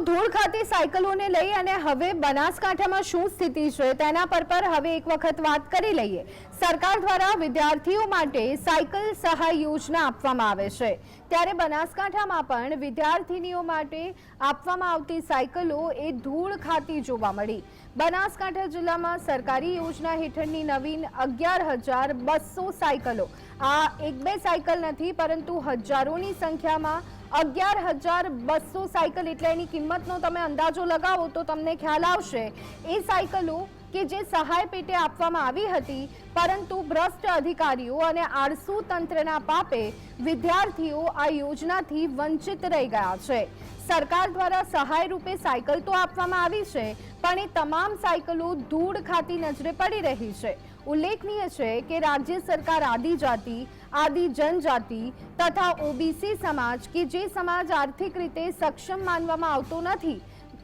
ધૂળ ખાતે સાયકલોને લઈ અને હવે બનાસકાંઠામાં શું સ્થિતિ છે તેના પર પર હવે એક વખત વાત કરી લઈએ. સરકાર દ્વારા વિદ્યાર્થીઓ માટે સાયકલ સહાય યોજના આપવામાં આવે છે. ત્યારે બનાસકાંઠામાં પણ વિદ્યાર્થીનીઓ માટે આપવામાં આવતી સાયકલો એ ધૂળ ખાતી જોવા મળી. બનાસકાંઠા જિલ્લામાં સરકારી યોજના હેઠળની નવીન અગિયાર હજાર બસો સાયકલો આ એક બે સાયકલ નથી, પરંતુ હજારોની સંખ્યામાં અગિયાર હજાર બસો સાયકલ એટલે એની કિંમતનો તમે અંદાજો લગાવો તો તમને ખ્યાલ આવશે. એ સાયકલો કે જે સહાય પેટે આપવામાં આવી હતી, પરંતુ ભ્રષ્ટ અધિકારીઓ અને આળસુ તંત્રના પાપે વિદ્યાર્થીઓ આ યોજનાથી વંચિત રહી ગયા છે. સરકાર દ્વારા સહાય રૂપે સાયકલ તો આપવામાં આવી છે, પણ એ તમામ સાયકલો ધૂળ ખાતી નજરે પડી રહી છે. ઉલ્લેખનીય છે કે રાજ્ય સરકાર આદિજાતિ આદિ જનજાતિ તથા ઓબીસી સમાજ કે જે સમાજ આર્થિક રીતે સક્ષમ માનવામાં આવતો નથી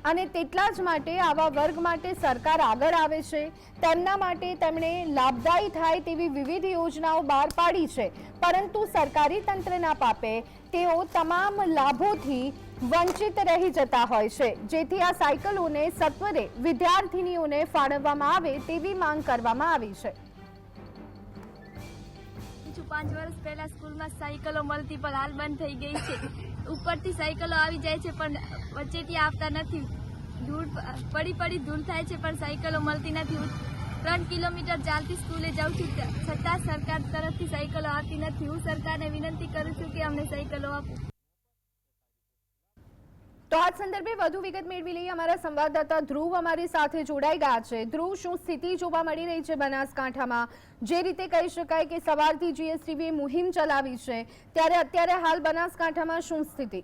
અને તેટલા જ માટે આવા વર્ગ માટે સરકાર આગળ આવે છે. તેમના માટે તેમણે લાભદાયી થાય તેવી વિવિધ યોજનાઓ બહાર પાડી છે. પરંતુ સરકારી તંત્રના પાપે તેઓ તમામ લાભોથી વંચિત રહી જતા હોય છે. જેથી આ સાયકલોને સત્વરે વિદ્યાર્થીનીઓને ફાળવવામાં આવે તેવી માંગ કરવામાં આવી છે. પાંચ વર્ષ પહેલા સ્કૂલમાં સાયકલો મળતી પણ હાલ બંધ થઈ ગઈ છે. ઉપરથી સાયકલો આવી જાય છે પણ વચ્ચેથી આવતા નથી. ધૂળ પડી પડી ધૂળ થાય છે પણ સાયકલો મળતી નથી. ત્રણ કિલોમીટર ચાલતી સ્કૂલે જાઉં છું છતાં સરકાર તરફથી સાયકલો આવતી નથી. હું સરકારને વિનંતી કરું છું કે અમને સાયકલો આપો. તો આ સંદર્ભે વધુ વિગત મેળવી લઈએ. અમારા સંવાદદાતા ધ્રુવ અમારી સાથે જોડાઈ ગયા છે. ધ્રુવ, શું સ્થિતિ જોવા મળી રહી છે બનાસકાંઠામાં? જે રીતે કહી શકાય કે સવારથી જીએસટીવીએ મુહિમ ચલાવી છે. ત્યારે અત્યારે હાલ બનાસકાંઠામાં શું સ્થિતિ?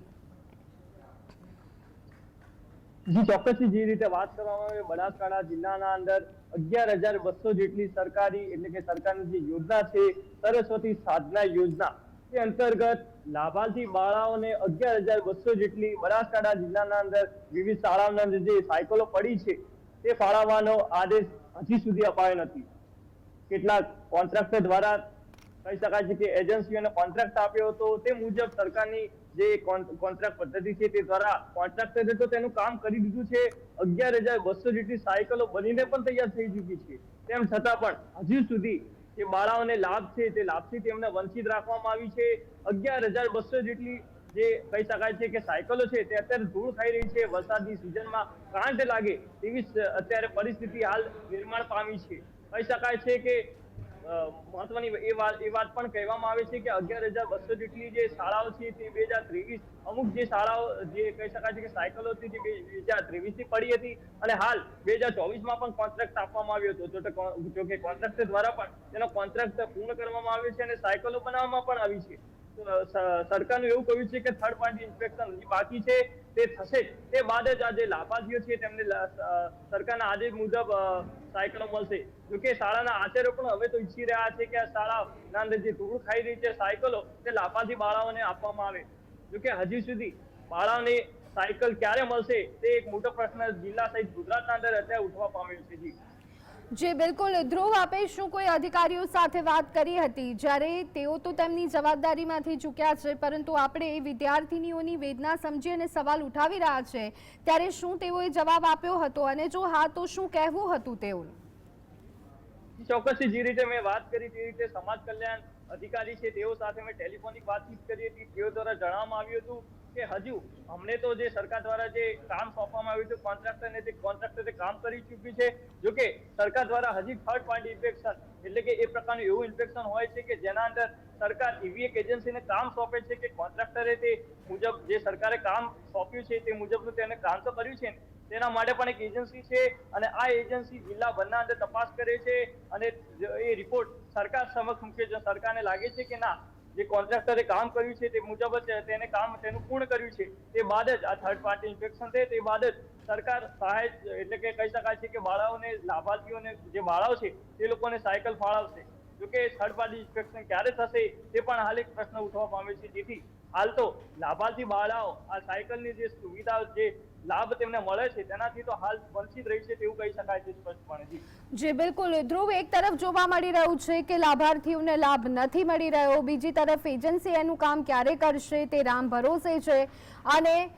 જી ચોક્કસ જે રીતે વાત કરવામાં આવે, બનાસકાંઠા જિલ્લાના અંદર અગિયાર હજાર બસો જેટલી સરકારી એટલે કે સરકારની જે યોજના છે, સરસ્વતી સાધના યોજના તે અંતર્ગત લાભાર્થી બાળાઓને અગિયાર હજાર બસો જેટલી બનાસકાંઠા જિલ્લાના અંદર વિવિધ શાળાઓના અંદર જે સાયકલો પડી છે, તે ફાળવવાનો આદેશ હજી સુધી અપાયો નથી. કેટલાક કોન્ટ્રાક્ટર દ્વારા કહી શકાય છે કે એજન્સીઓને કોન્ટ્રાક્ટ આપ્યો હતો, તે મુજબ સરકારની જે કોન્ટ્રાક્ટ પદ્ધતિ છે તે દ્વારા કોન્ટ્રાક્ટરે તો તેનું કામ કરી દીધું છે. અગિયાર હજાર બસો જેટલી સાયકલો બનીને પણ તૈયાર થઈ ચૂકી છે. તેમ છતાં પણ હજુ સુધી જે બાળાઓને લાભ છે તે લાભથી તેમને વંચિત રાખવામાં આવી છે. અગિયાર હજાર બસો જેટલી જે કહી શકાય છે કે સાયકલો છે, તે અત્યારે ધૂળ ખાઈ રહી છે. વરસાદની સિઝનમાં કાંઠ લાગે તેવી અત્યારે પરિસ્થિતિ હાલ નિર્માણ પામી છે. કહી શકાય છે કે મહત્વની એ વાત એ વાત પણ કહેવામાં આવે છે કે અગિયાર હજાર બસો જેટલી જે શાળાઓ છે તે બે હજાર ત્રેવીસ, અમુક જે શાળાઓ જે કહી શકાય છે કે સાયકલો હતી તે બે હજાર ત્રેવીસથી પડી હતી અને હાલ બે હજાર ચોવીસમાં પણ કોન્ટ્રાક્ટ આપવામાં આવ્યો હતો. જો કે કોન્ટ્રાક્ટ દ્વારા પણ તેનો કોન્ટ્રાક્ટ પૂર્ણ કરવામાં આવ્યો છે અને સાયકલો બનાવવામાં પણ આવી છે. સરકારનું એવું કહ્યું છે કે થર્ડ પાર્ટી ઇન્સ્પેક્શન બાકી છે. તે થશે તે બાદ જ આ જે લાભાર્થીઓ છે તેમને સરકારના આદેશ મુજબ સાયકલો મળશે. જોકે શાળાના આચાર્યો પણ હવે તો ઈચ્છી રહ્યા છે કે આ શાળાના અંદર જે ધૂળ ખાઈ રહી છે સાયકલો, તે લાભાર્થી બાળાઓને આપવામાં આવે. જોકે હજી સુધી બાળાઓને સાયકલ ક્યારે મળશે, તે એક મોટો પ્રશ્ન જિલ્લા સહિત ગુજરાતના અંદર અત્યારે ઉઠવા પામ્યો છે જી. જી બિલકુલ ધ્રુવ આપે શું કોઈ અધિકારીઓ સાથે વાત કરી હતી? જ્યારે તેઓ તો તેમની જવાબદારીમાંથી ચૂક્યા છે, પરંતુ આપણે વિદ્યાર્થીનીઓની વેદના સમજી અને સવાલ ઉઠાવી રહ્યા છે. ત્યારે શું તેઓએ જવાબ આપ્યો હતો? અને જો હા, તો શું કહેવું હતું તેઓનું? ચોક્કસથી જે રીતે મેં વાત કરી, તે રીતે સમાજ કલ્યાણ અધિકારી છે, તેઓ સાથે મેં ટેલિફોનિક વાતચીત કરી હતી. તેઓ દ્વારા જણાવવામાં આવ્યું હતું કે હજુ અમને તો જે સરકાર દ્વારા જે કામ સોંપવામાં આવ્યું હતું કોન્ટ્રાક્ટરને તે કોન્ટ્રાક્ટરે કામ કરી ચૂક્યું છે જોકે સરકાર દ્વારા હજી થર્ડ પાર્ટી ઇન્ફેક્શન એટલે કે એ પ્રકારનું એવું ઇન્ફેક્શન હોય છે કે જેના અંદર સરકાર એવી એક એજન્સીને કામ સોંપે છે કે કોન્ટ્રાક્ટરે તે મુજબ જે સરકારે કામ સોંપ્યું છે તે મુજબનું તેને કામ તો કર્યું છે તેના માટે પણ એક એજન્સી છે અને આ એજન્સી જિલ્લાભરના અંદર તપાસ કરે છે અને એ રિપોર્ટ સરકાર સમક્ષ મૂકે છે. સરકારને લાગે છે કે ના જે કોન્ટ્રાક્ટરે કામ કર્યું છે તે મુજબ જ તેને કામ તેનું પૂર્ણ કર્યું છે. તે બાદ જ આ થર્ડ પાર્ટી ઇન્સ્પેક્શન છે તે બાદ જ સરકાર સહાય એટલે કે કહી શકાય છે કે બાળાઓને લાભાર્થીઓને જે બાળાઓ છે, તે લોકોને સાયકલ ફાળવશે. જોકે થર્ડ પાર્ટી ઇન્સ્પેક્શન ક્યારે થશે, તે પણ હાલ એક પ્રશ્ન ઉઠવા પામે છે. જેથી હાલ તો લાભાર્થી બાળાઓ આ સાયકલની જે સુવિધા જે લાભ તેમને મળે છે, તેનાથી તો હાલ વંચિત રહી છે તેવું કહી શકાય છે સ્પષ્ટપણે, જી. બિલકુલ. ધ્રુવ, એક તરફ જોવા મળી રહ્યું છે કે લાભાર્થીઓને લાભ નથી મળી રહ્યો, બીજી તરફ એજન્સી એનું કામ ક્યારે કરશે તે રામ ભરોસે છે. અને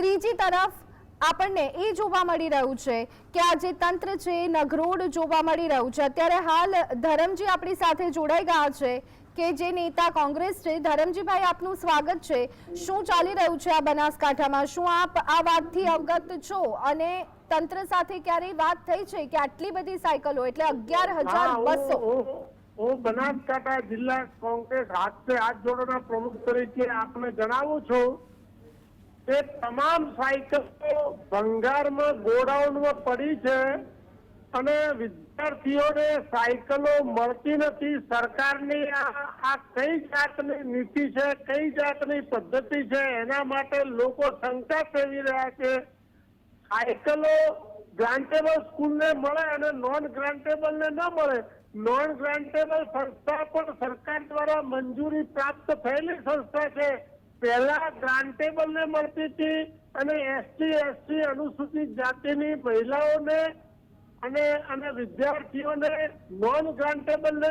ત્રીજી તરફ આપણને એ જોવા મળી રહ્યું છે કે આ જે તંત્ર છે નગરોડ જોવા મળી રહ્યું છે. અત્યારે હાલ ધરમજી આપણી સાથે જોડાઈ ગયા છે. કે જે નેતા કોંગ્રેસ છે ધરમજીભાઈ આપનું સ્વાગત છે. શું ચાલી રહ્યું છે આ બનાસકાંઠામાં? શું આપ આ વાતથી અવગત છો? અને તંત્ર સાથે ક્યારેય વાત થઈ છે કે આટલી બધી સાયકલો એટલે અગિયાર હજાર હું- બસો? હું બનાસકાંઠા જિલ્લા કોંગ્રેસ હાથે હાથ જોડોના પ્રમુખ તરીકે આપને જણાવું છું કે તમામ સાયકલો ભંગારમાં ગોડાઉનમાં પડી છે. અને વિદ્યાર્થીઓને સાયકલો મળતી નથી. સરકારની આ કઈ જાતની નીતિ છે, કઈ જાતની પદ્ધતિ છે, એના માટે લોકો શંકા સેવી રહ્યા છે. સાયકલો ગ્રાન્ટેબલ સ્કૂલને મળે અને નોન ગ્રાન્ટેબલ ને મળે. નોન ગ્રાન્ટેબલ સંસ્થા પણ સરકાર દ્વારા મંજૂરી પ્રાપ્ત થયેલી સંસ્થા છે. પહેલા ગ્રાન્ટેબલ ને મળતી હતી અને એસટી એસટી અનુસૂચિત જાતિની મહિલાઓને અને અને વિદ્યાર્થીઓને નોન ગ્રાન્ટેબલ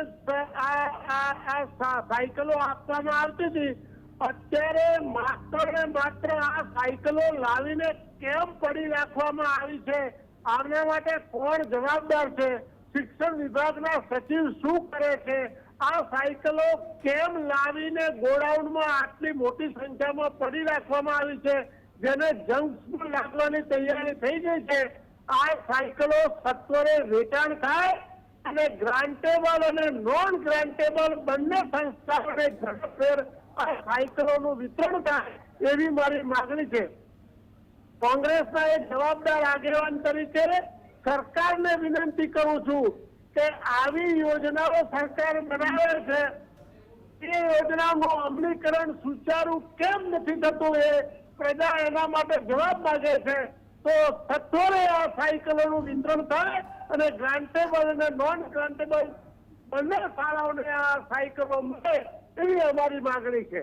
સાયકલો આપવામાં આવતી હતી. અત્યારે માત્ર ને માત્ર આ સાયકલો લાવીને કેમ પડી રાખવામાં આવી છે? આના માટે કોણ જવાબદાર છે? શિક્ષણ વિભાગના સચિવ શું કરે છે? આ સાયકલો કેમ લાવીને ગોડાઉનમાં આટલી મોટી સંખ્યામાં પડી રાખવામાં આવી છે? જેને જંક્સ લાગવાની તૈયારી થઈ ગઈ છે? આ સાયકલો સત્વરે વેચાણ થાય અને ગ્રાન્ટેબલ અને નોન ગ્રાન્ટેબલ બંને સંસ્થાઓને ઝડપભેર આ સાયકલોનું વિતરણ થાય એવી મારી માગણી છે. કોંગ્રેસના એક જવાબદાર આગેવાન તરીકે સરકારને વિનંતી કરું છું કે આવી યોજનાઓ સરકાર બનાવે છે. એ યોજનાનું અમલીકરણ સુચારુ કેમ નથી થતું એ પ્રજા એના માટે જવાબ માગે છે. તો સત્વરે આ સાયકલોનું વિતરણ થાય અને ગ્રાન્ટેબલ અને નોન ગ્રાન્ટેબલ બંને શાળાઓને આ સાયકલો મળે એવી અમારી માગણી છે.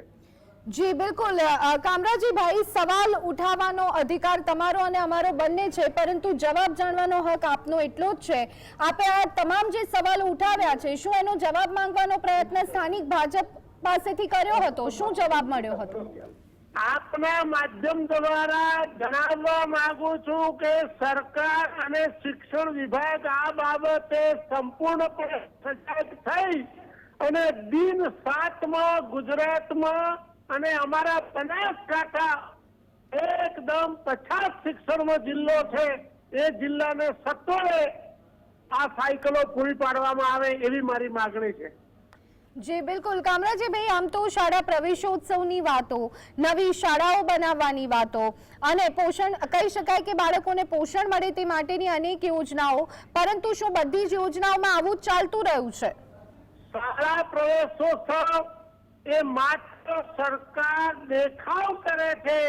જી, બિલકુલ. કામરાજીભાઈ, સવાલ ઉઠાવવાનો અધિકાર તમારો અને અમારો બંને છે, પરંતુ જવાબ જાણવાનો હક આપનો એટલો જ છે. આપે આ તમામ જે સવાલ ઉઠાવ્યા છે, શું એનો જવાબ માંગવાનો પ્રયત્ન સ્થાનિક ભાજપ પાસેથી કર્યો હતો? શું જવાબ મળ્યો હતો? આપના માધ્યમ દ્વારા જણાવવા માંગુ છું કે સરકાર અને શિક્ષણ વિભાગ આ બાબતે સંપૂર્ણપણે સજાગ થઈ અને દિન સાતમાં ગુજરાતમાં અને અમારા બનાસકાંઠા એકદમ પછાત શિક્ષણનો જિલ્લો છે. એ જિલ્લાને સત્વરે આ સાયકલો પૂરી પાડવામાં આવે એવી મારી માગણી છે. જી, બિલકુલ. કામરાજીભાઈ, આમ તો શાળા પ્રવેશોત્સવની વાતો, નવી શાળાઓ બનાવવાની વાતો અને પોષણ, કહી શકાય કે બાળકોને પોષણ મળે તે માટેની અનેક યોજનાઓ, પરંતુ શું બધી જ યોજનાઓમાં આવું ચાલતું રહ્યું છે? શાળા પ્રવેશોત્સવ એ માત્ર સરકાર દેખાવ કરે છે.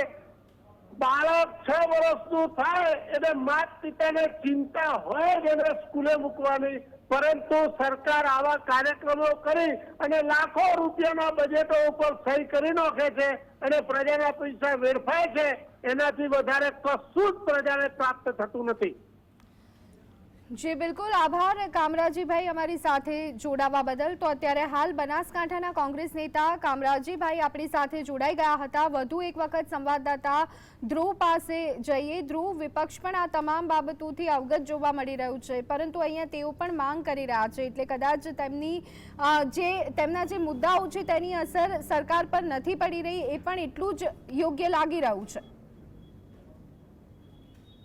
બાળક છ વર્ષનું થાય એટલે માત પિતાને ચિંતા હોય જ એને સ્કૂલે મૂકવાની. પરંતુ સરકાર આવા કાર્યક્રમો કરી અને લાખો રૂપિયાના બજેટો ઉપર સહી કરી નાખે છે અને પ્રજાના પૈસા વેડફાય છે, એનાથી વધારે કશું જ પ્રજાને પ્રાપ્ત થતું નથી. જી, બિલકુલ. આભાર, કામરાજીભાઈ અમારી સાથે જોડાવા બદલ. તો અત્યારે હાલ બનાસકાંઠાના કોંગ્રેસ નેતા કામરાજીભાઈ આપણી સાથે જોડાઈ ગયા હતા. વધુ એક વખત સંવાદદાતા ધ્રુવ પાસે જઈએ. ધ્રુવ, વિપક્ષ પણ આ તમામ બાબતોથી અવગત જોવા મળી રહ્યું છે, પરંતુ અહીંયા તેઓ પણ માંગ કરી રહ્યા છે. એટલે કદાચ તેમની જે, તેમના જે મુદ્દાઓ છે તેની અસર સરકાર પર નથી પડી રહી, એ પણ એટલું જ યોગ્ય લાગી રહ્યું છે.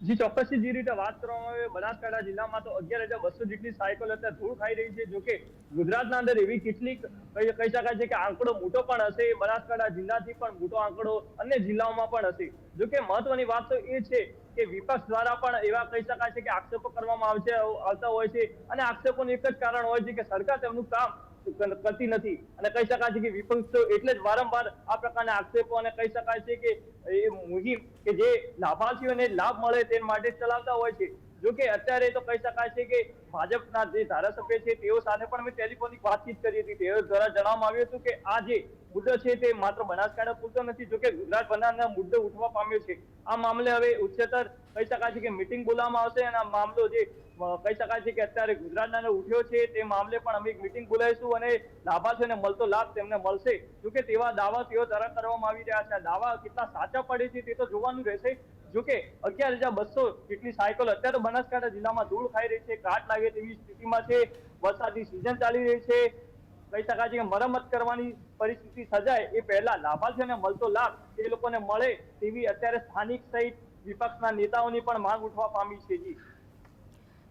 જી, ચોક્કસથી જે રીતે વાત કરવામાં આવે બનાસકાંઠા જિલ્લામાં તો અગિયાર હજાર બસો જેટલી સાયકલ અત્યારે ધૂળ ખાઈ રહી છે. જોકે ગુજરાતના અંદર એવી કેટલીક કહી શકાય છે કે આંકડો મોટો પણ હશે. બનાસકાંઠા જિલ્લાથી પણ મોટો આંકડો અન્ય જિલ્લાઓમાં પણ હશે. જોકે મહત્વની વાત તો એ છે કે વિપક્ષ દ્વારા પણ એવા કહી શકાય છે કે આક્ષેપો કરવામાં આવશે, આવતા હોય છે. અને આક્ષેપોનું એક જ કારણ હોય છે કે સરકાર તેમનું કામ કરતી નથી. અને કહી શકાય છે કે વિપક્ષ એટલે જ વારંવાર આ પ્રકારના આક્ષેપો અને કહી શકાય છે કે એ મુહિમ કે જે લાભાર્થીઓને લાભ મળે તે માટે ચલાવતા હોય છે. જો કે અત્યારે તો કહી શકાય છે કે ભાજપના જે ધારાસભ્ય છે, તેઓ સાથે પણ મેં ટેલિફોનિક વાતચીત કરી હતી. તેઓ દ્વારા જણાવવામાં આવ્યું હતું કે આ જે મુદ્દો છે, તે માત્ર બનાસકાંઠા પૂરતો નથી જોકે ગુજરાત બનાસના મુદ્દો ઉઠવા પામ્યો છે. આ મામલે હવે ઉચ્ચતર કહી શકાય છે કે મિટિંગ બોલાવવામાં આવશે અને આ મામલો જે કહી શકાય છે કે અત્યારે ગુજરાતના ઉઠ્યો છે, તે મામલે પણ અમે એક મિટિંગ બોલાવીશું અને લાભાર્થીઓને મળતો લાભ તેમને મળશે. જોકે તેવા દાવા તેઓ દ્વારા કરવામાં આવી રહ્યા છે. આ દાવા કેટલા સાચા પડે છે, તે તો જોવાનું રહેશે. જોકે અગિયાર હજાર બસો જેટલી સાયકલ અત્યારે બનાસકાંઠા જિલ્લામાં ધૂળ ખાઈ રહી છે કાટ લાગે તેવી સ્થિતિમાં છે, વરસાદની સિઝન ચાલી રહી છે. કહી શકાય છે કે મરમત કરવાની પરિસ્થિતિ સર્જાય એ પહેલા લાભાર્થીઓને મળતો લાભ એ લોકોને મળે તેવી અત્યારે સ્થાનિક સહિત વિપક્ષના નેતાઓની પણ માંગ ઉઠવા પામી છે જી.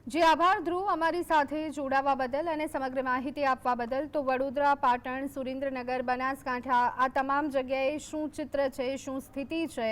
જી, આભાર ધ્રુવ. અમારી સાથે જોડાવા બદલ અને સમગ્ર માહિતી આપવા બદલ તો વડોદરા, પાટણ, સુરેન્દ્રનગર, બનાસકાંઠા આ તમામ જગ્યાએ શું ચિત્ર છે, શું સ્થિતિ છે